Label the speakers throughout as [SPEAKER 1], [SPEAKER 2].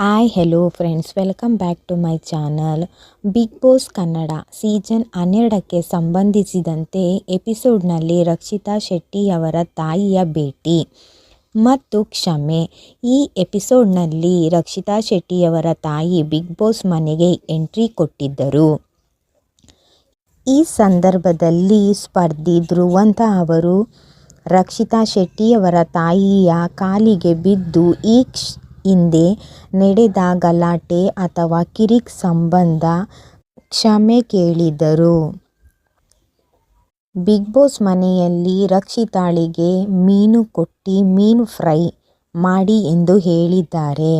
[SPEAKER 1] Hi hello friends welcome back to my channel Bigg Boss Kannada season ಹನ್ನೆರಡಕ್ಕೆ ಸಂಬಂಧಿಸಿದಂತೆ ಎಪಿಸೋಡ್ನಲ್ಲಿ ರಕ್ಷಿತಾ ಶೆಟ್ಟಿಯವರ ತಾಯಿಯ ಭೇಟಿ ಮತ್ತು ಕ್ಷಮೆ. ಈ ಎಪಿಸೋಡ್ನಲ್ಲಿ ರಕ್ಷಿತಾ ಶೆಟ್ಟಿಯವರ ತಾಯಿ ಬಿಗ್ ಬಾಸ್ ಮನೆಗೆ ಎಂಟ್ರಿ ಕೊಟ್ಟಿದ್ದರು. ಈ ಸಂದರ್ಭದಲ್ಲಿ ಸ್ಪರ್ಧಿ ಧ್ರುವಂತ ಅವರು ರಕ್ಷಿತಾ ಶೆಟ್ಟಿಯವರ ತಾಯಿಯ ಕಾಲಿಗೆ ಬಿದ್ದು ಈ ಹಿಂದೆ ನಡೆದ ಗಲಾಟೆ ಅಥವಾ ಕಿರಿಕ್ ಸಂಬಂಧ ಕ್ಷಮೆ ಕೇಳಿದರು. ಬಿಗ್ ಬಾಸ್ ಮನೆಯಲ್ಲಿ ರಕ್ಷಿತಾಳಿಗೆ ಮೀನು ಕೊಟ್ಟಿ ಮೀನು ಫ್ರೈ ಮಾಡಿ ಎಂದು ಹೇಳಿದ್ದಾರೆ.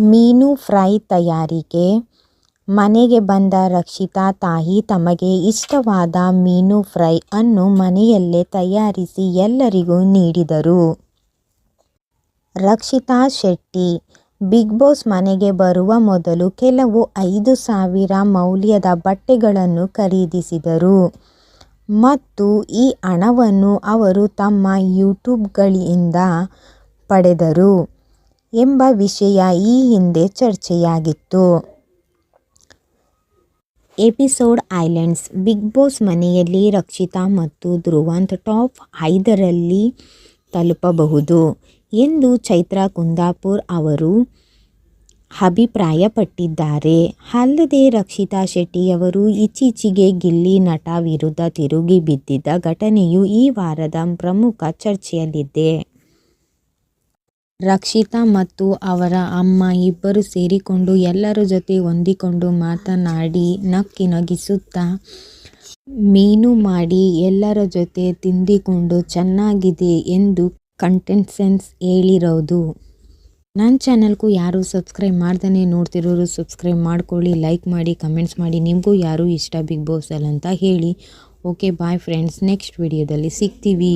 [SPEAKER 1] ಮೀನು ಫ್ರೈ ತಯಾರಿಕೆ ಮನೆಗೆ ಬಂದ ರಕ್ಷಿತಾ ತಾಯಿ ತಮಗೆ ಇಷ್ಟವಾದ ಮೀನು ಫ್ರೈ ಅನ್ನು ಮನೆಯಲ್ಲೇ ತಯಾರಿಸಿ ಎಲ್ಲರಿಗೂ ನೀಡಿದರು. ರಕ್ಷಿತಾ ಶೆಟ್ಟಿ. ಬಿಗ್ ಬಾಸ್ ಮನೆಗೆ ಬರುವ ಮೊದಲು ಕೆಲವು ಐದು ಸಾವಿರ ಮೌಲ್ಯದ ಬಟ್ಟೆಗಳನ್ನು ಖರೀದಿಸಿದರು. ಮತ್ತು ಈ ಹಣವನ್ನು ಅವರು ತಮ್ಮ ಯೂಟ್ಯೂಬ್ಗಳಿಂದ ಪಡೆದರು ಎಂಬ ವಿಷಯ ಈ ಹಿಂದೆ ಚರ್ಚೆಯಾಗಿತ್ತು. ಎಪಿಸೋಡ್ ಐಲ್ಯಾಂಡ್ಸ್ ಬಿಗ್ ಬಾಸ್ ಮನೆಯಲ್ಲಿ ರಕ್ಷಿತಾ ಮತ್ತು ಧ್ರುವಂತ್ ಟಾಪ್ ಐದರಲ್ಲಿ ತಲುಪಬಹುದು. ಎಂದು ಚೈತ್ರಾ ಕುಂದಾಪುರ್ ಅವರು ಅಭಿಪ್ರಾಯಪಟ್ಟಿದ್ದಾರೆ. ಅಲ್ಲದೆ ರಕ್ಷಿತಾ ಶೆಟ್ಟಿಯವರು ಇತ್ತೀಚೆಗೆ ಗಿಲ್ಲಿ ನಟ ವಿರುದ್ಧ ತಿರುಗಿ ಬಿದ್ದಿದ್ದ ಘಟನೆಯು ಈ ವಾರದ ಪ್ರಮುಖ ಚರ್ಚೆಯಲ್ಲಿದೆ. ರಕ್ಷಿತಾ ಮತ್ತು ಅವರ ಅಮ್ಮ ಇಬ್ಬರು ಸೇರಿಕೊಂಡು ಎಲ್ಲರ ಜೊತೆ ಹೊಂದಿಕೊಂಡು ಮಾತನಾಡಿ, ನಕ್ಕಿ ನಗಿಸುತ್ತಾ, ಮೀನು ಮಾಡಿ ಎಲ್ಲರ ಜೊತೆ ತಿಂದಿಕೊಂಡು ಚೆನ್ನಾಗಿದೆ ಎಂದು ಕಂಟೆಸ್ಟೆಂಟ್ಸ್ ಹೇಳಿರೋದು. ನನ್ನ ಚಾನಲ್ಗೂ ಯಾರು ಸಬ್ಸ್ಕ್ರೈಬ್ ಮಾಡ್ದೇ ನೋಡ್ತಿರೋರು ಸಬ್ಸ್ಕ್ರೈಬ್ ಮಾಡ್ಕೊಳ್ಳಿ ಲೈಕ್ ಮಾಡಿ ಕಮೆಂಟ್ಸ್ ಮಾಡಿ, ನಿಮಗೂ ಯಾರು ಇಷ್ಟ ಬಿಗ್ ಬಾಸ್ ಅಲ್ಲಿ ಅಂತ ಹೇಳಿ ಓಕೆ ಬಾಯ್ ಫ್ರೆಂಡ್ಸ್ ನೆಕ್ಸ್ಟ್ ವಿಡಿಯೋದಲ್ಲಿ ಸಿಗ್ತೀವಿ.